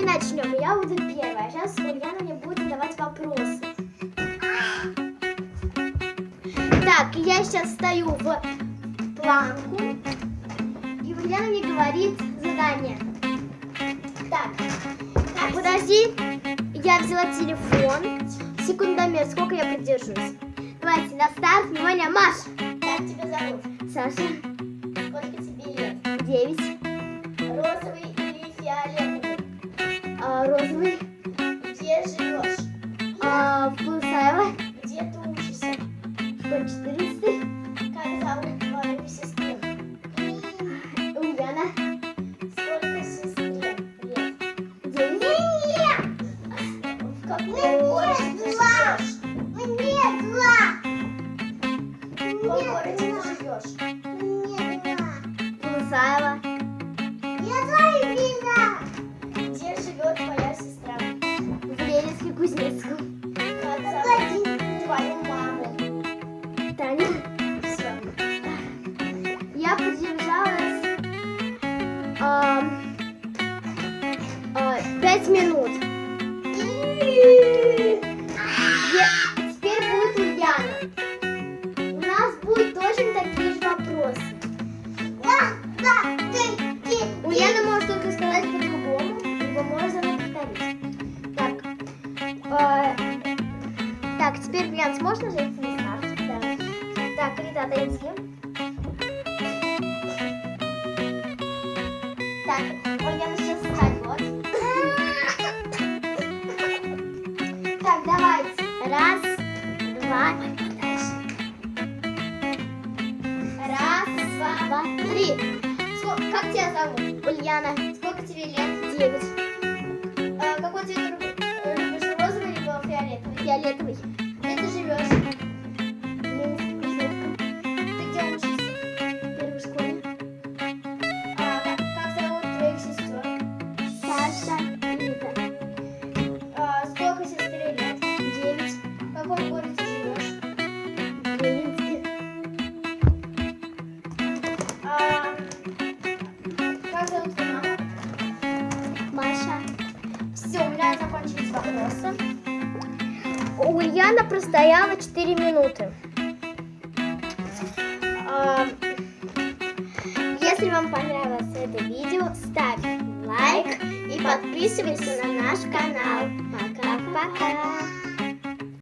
мы начнем. Я буду первая. Сейчас Марьяна мне будет задавать вопросы. Так, я сейчас стою в планку. И Марьяна мне говорит задание. Так, так подожди. Я взяла телефон. Секундомер, сколько я продержусь? Давайте, на старт, внимание, Маша. Как тебя зовут? Саша. Сколько тебе лет? Девять. А, минут. Я- Теперь будет Ульяна. У нас будут точно такие же вопросы. Ульяна может только сказать по-другому, либо можно повторить. Так, а, так, теперь Ульяна, сможешь нажать на старт? Да. Так, Рита, отойди. Так, два, три. Сколько, как тебя зовут? Ульяна. Сколько тебе лет? Девять. А, какой цвет ру- э, любишь, розовый либо фиолетовый? Фиолетовый. Ульяна простояла 4 минуты. А, Если вам понравилось это видео, ставь лайк и подписывайся на наш канал. Пока-пока.